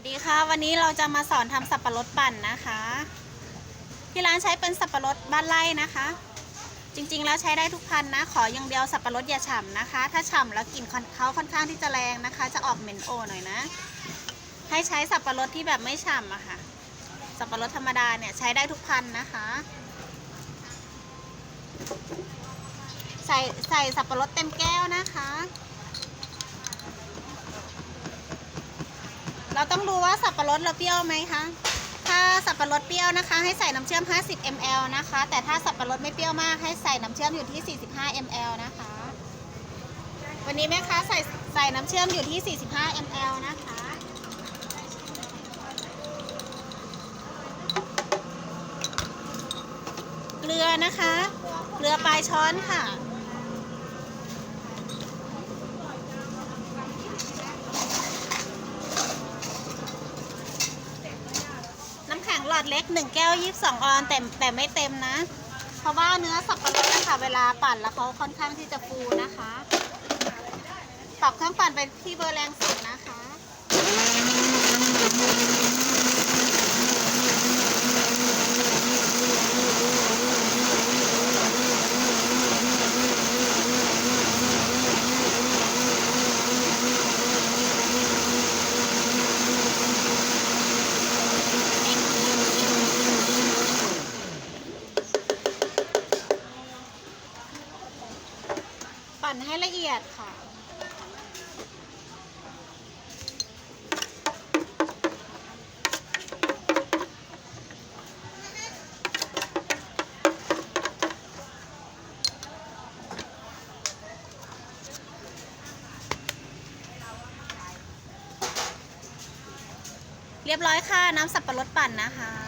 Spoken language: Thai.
วัสดีค่ะ วันนี้เราจะมาสอนทำสับปะรดปั่นนะคะ ที่ร้านใช้เป็นสับปะรดบ้านไร่นะคะ จริงๆแล้วใช้ได้ทุกพันธุ์นะ ขออย่างเดียวสับปะรดอย่าฉ่ำนะคะ ถ้าฉ่ำแล้วกลิ่นเขาค่อนข้างที่จะแรงนะคะ จะออกเหม็นโอหน่อยนะ ให้ใช้สับปะรดที่แบบไม่ฉ่ำอะค่ะ สับปะรดธรรมดาเนี่ยใช้ได้ทุกพันธุ์นะคะ ใส่ใส่สับปะรดเต็มแก้วนะคะ เราต้องดูว่าสับปะรดเราเปรี้ยวไหมคะ ถ้าสับปะรดเปรี้ยวนะคะ ให้ใส่น้ำเชื่อม 50 ml นะคะ แต่ถ้าสับปะรดไม่เปรี้ยวมากให้ใส่น้ำเชื่อมอยู่ที่ 45 ml นะคะ วันนี้แม่ค้าใส่ใส่น้ำเชื่อมอยู่ที่ 45 ml นะคะเกลือนะคะ เกลือปลายช้อนค่ะ น้ำแข็ง หลอดเล็ก 1 แก้ว 22 ออนแต่แต่ไม่เต็มนะ เพราะว่าเนื้อสับปะรดนะคะเวลาปั่นแล้วเขาค่อนข้างที่จะฟูนะคะ ปรับเครื่องปั่นไปที่เบอร์แรงสุดนะคะ ปั่นให้ละเอียดค่ะ เรียบร้อยค่ะ น้ำสับปะรดปั่นนะคะ